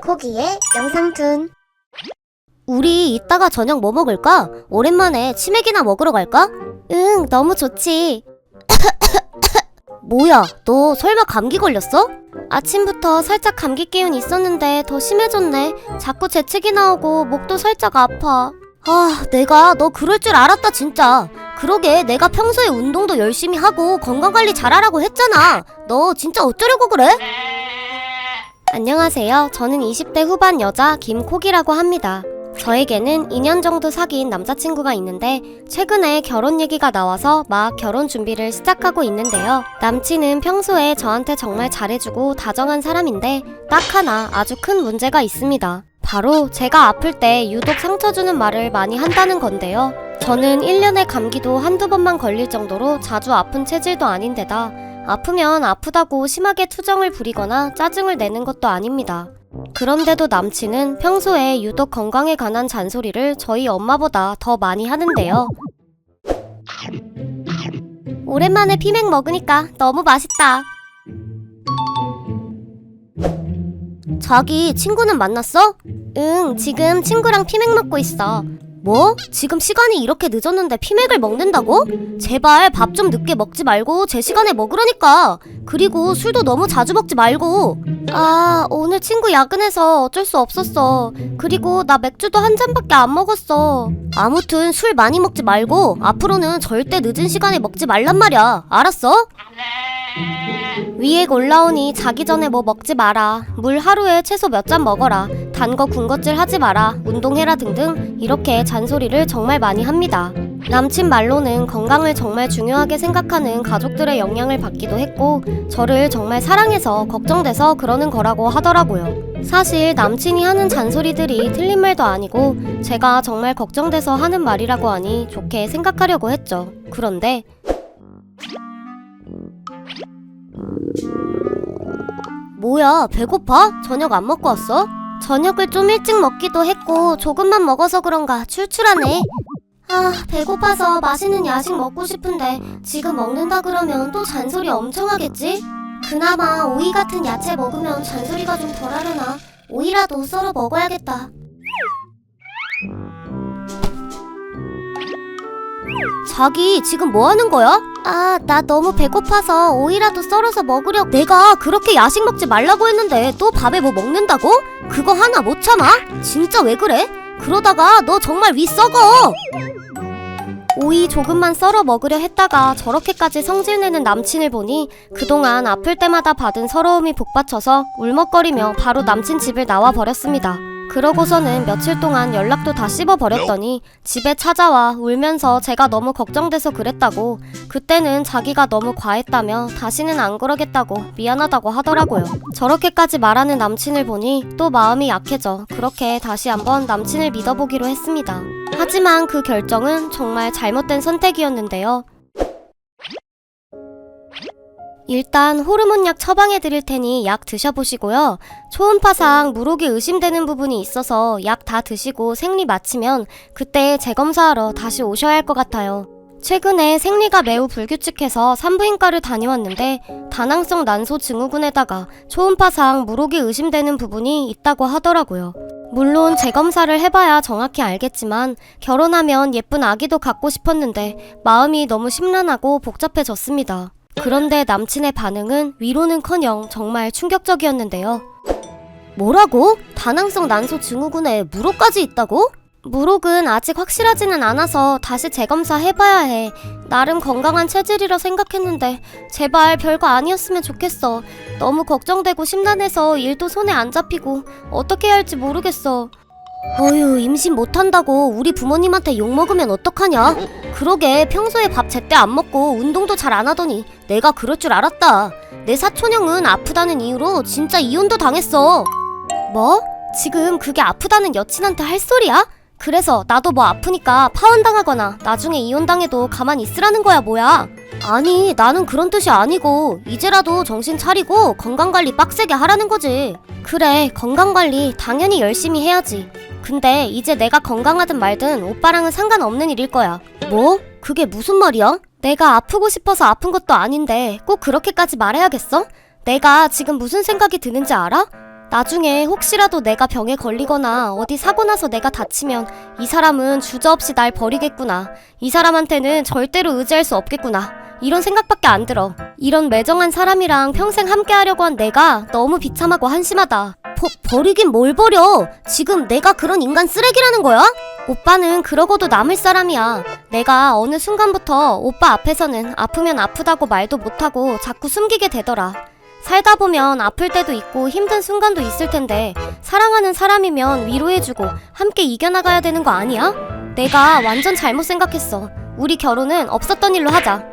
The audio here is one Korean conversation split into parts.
코기의 영상툰 우리 이따가 저녁 뭐 먹을까? 오랜만에 치맥이나 먹으러 갈까? 응, 너무 좋지. 뭐야, 너 설마 감기 걸렸어? 아침부터 살짝 감기 기운 있었는데 더 심해졌네. 자꾸 재채기 나오고 목도 살짝 아파. 아, 내가 너 그럴 줄 알았다, 진짜. 그러게, 내가 평소에 운동도 열심히 하고 건강관리 잘하라고 했잖아. 너 진짜 어쩌려고 그래? 안녕하세요. 저는 20대 후반 여자 김콕이라고 합니다. 저에게는 2년 정도 사귄 남자친구가 있는데 최근에 결혼 얘기가 나와서 막 결혼 준비를 시작하고 있는데요. 남친은 평소에 저한테 정말 잘해주고 다정한 사람인데 딱 하나 아주 큰 문제가 있습니다. 바로 제가 아플 때 유독 상처 주는 말을 많이 한다는 건데요. 저는 1년에 감기도 한두 번만 걸릴 정도로 자주 아픈 체질도 아닌데다 아프면 아프다고 심하게 투정을 부리거나 짜증을 내는 것도 아닙니다. 그런데도 남친은 평소에 유독 건강에 관한 잔소리를 저희 엄마보다 더 많이 하는데요. 오랜만에 피맥 먹으니까 너무 맛있다. 자기 친구는 만났어? 응, 지금 친구랑 피맥 먹고 있어. 뭐? 지금 시간이 이렇게 늦었는데 피맥을 먹는다고? 제발 밥 좀 늦게 먹지 말고 제 시간에 먹으라니까. 그리고 술도 너무 자주 먹지 말고. 아, 오늘 친구 야근해서 어쩔 수 없었어. 그리고 나 맥주도 한 잔밖에 안 먹었어. 아무튼 술 많이 먹지 말고 앞으로는 절대 늦은 시간에 먹지 말란 말이야. 알았어? 위에 올라오니 자기 전에 뭐 먹지 마라. 물 하루에 최소 몇 잔 먹어라. 단 거 군것질 하지 마라. 운동해라 등등 이렇게 잔소리를 정말 많이 합니다. 남친 말로는 건강을 정말 중요하게 생각하는 가족들의 영향을 받기도 했고 저를 정말 사랑해서 걱정돼서 그러는 거라고 하더라고요. 사실 남친이 하는 잔소리들이 틀린 말도 아니고 제가 정말 걱정돼서 하는 말이라고 하니 좋게 생각하려고 했죠. 그런데 뭐야, 배고파? 저녁 안 먹고 왔어? 저녁을 좀 일찍 먹기도 했고 조금만 먹어서 그런가 출출하네. 아, 배고파서 맛있는 야식 먹고 싶은데 지금 먹는다 그러면 또 잔소리 엄청 하겠지? 그나마 오이 같은 야채 먹으면 잔소리가 좀 덜하려나. 오이라도 썰어 먹어야겠다. 자기 지금 뭐 하는 거야? 아, 나 너무 배고파서 오이라도 썰어서 먹으려. 내가 그렇게 야식 먹지 말라고 했는데 또 밥에 뭐 먹는다고? 그거 하나 못 참아? 진짜 왜 그래? 그러다가 너 정말 위 썩어. 오이 조금만 썰어 먹으려 했다가 저렇게까지 성질내는 남친을 보니 그동안 아플 때마다 받은 서러움이 복받쳐서 울먹거리며 바로 남친 집을 나와 버렸습니다. 그러고서는 며칠 동안 연락도 다 씹어버렸더니 집에 찾아와 울면서 제가 너무 걱정돼서 그랬다고 그때는 자기가 너무 과했다며 다시는 안 그러겠다고 미안하다고 하더라고요. 저렇게까지 말하는 남친을 보니 또 마음이 약해져 그렇게 다시 한번 남친을 믿어보기로 했습니다. 하지만 그 결정은 정말 잘못된 선택이었는데요. 일단 호르몬 약 처방해 드릴 테니 약 드셔보시고요. 초음파상 무록이 의심되는 부분이 있어서 약 다 드시고 생리 마치면 그때 재검사하러 다시 오셔야 할 것 같아요. 최근에 생리가 매우 불규칙해서 산부인과를 다녀왔는데 다낭성 난소 증후군에다가 초음파상 무록이 의심되는 부분이 있다고 하더라고요. 물론 재검사를 해봐야 정확히 알겠지만 결혼하면 예쁜 아기도 갖고 싶었는데 마음이 너무 심란하고 복잡해졌습니다. 그런데 남친의 반응은 위로는커녕 정말 충격적이었는데요. 뭐라고? 다낭성 난소 증후군에 무록까지 있다고? 무록은 아직 확실하지는 않아서 다시 재검사 해봐야 해. 나름 건강한 체질이라 생각했는데 제발 별거 아니었으면 좋겠어. 너무 걱정되고 심란해서 일도 손에 안 잡히고 어떻게 해야 할지 모르겠어. 어휴 임신 못한다고 우리 부모님한테 욕먹으면 어떡하냐? 그러게 평소에 밥 제때 안 먹고 운동도 잘 안 하더니 내가 그럴 줄 알았다. 내 사촌형은 아프다는 이유로 진짜 이혼도 당했어. 뭐? 지금 그게 아프다는 여친한테 할 소리야? 그래서 나도 뭐 아프니까 파혼당하거나 나중에 이혼당해도 가만히 있으라는 거야 뭐야? 아니 나는 그런 뜻이 아니고 이제라도 정신 차리고 건강관리 빡세게 하라는 거지. 그래 건강관리 당연히 열심히 해야지. 근데 이제 내가 건강하든 말든 오빠랑은 상관없는 일일 거야. 뭐? 그게 무슨 말이야? 내가 아프고 싶어서 아픈 것도 아닌데 꼭 그렇게까지 말해야겠어? 내가 지금 무슨 생각이 드는지 알아? 나중에 혹시라도 내가 병에 걸리거나 어디 사고 나서 내가 다치면 이 사람은 주저없이 날 버리겠구나. 이 사람한테는 절대로 의지할 수 없겠구나. 이런 생각밖에 안 들어. 이런 매정한 사람이랑 평생 함께 하려고 한 내가 너무 비참하고 한심하다. 버, 버리긴 뭘 버려? 지금 내가 그런 인간 쓰레기라는 거야? 오빠는 그러고도 남을 사람이야. 내가 어느 순간부터 오빠 앞에서는 아프면 아프다고 말도 못하고 자꾸 숨기게 되더라. 살다 보면 아플 때도 있고 힘든 순간도 있을 텐데 사랑하는 사람이면 위로해주고 함께 이겨나가야 되는 거 아니야? 내가 완전 잘못 생각했어. 우리 결혼은 없었던 일로 하자.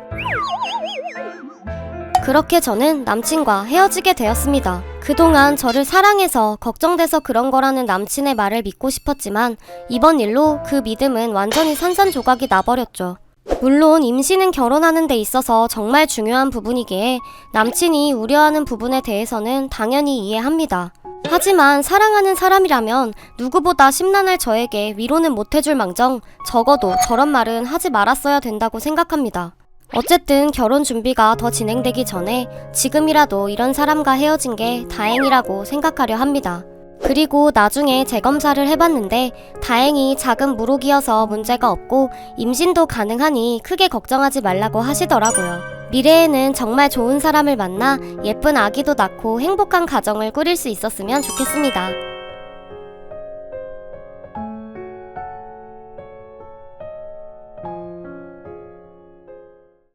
그렇게 저는 남친과 헤어지게 되었습니다. 그동안 저를 사랑해서 걱정돼서 그런 거라는 남친의 말을 믿고 싶었지만 이번 일로 그 믿음은 완전히 산산조각이 나버렸죠. 물론 임신은 결혼하는 데 있어서 정말 중요한 부분이기에 남친이 우려하는 부분에 대해서는 당연히 이해합니다. 하지만 사랑하는 사람이라면 누구보다 심란할 저에게 위로는 못 해줄 망정 적어도 저런 말은 하지 말았어야 된다고 생각합니다. 어쨌든 결혼 준비가 더 진행되기 전에 지금이라도 이런 사람과 헤어진 게 다행이라고 생각하려 합니다. 그리고 나중에 재검사를 해봤는데 다행히 작은 무록이어서 문제가 없고 임신도 가능하니 크게 걱정하지 말라고 하시더라고요. 미래에는 정말 좋은 사람을 만나 예쁜 아기도 낳고 행복한 가정을 꾸릴 수 있었으면 좋겠습니다.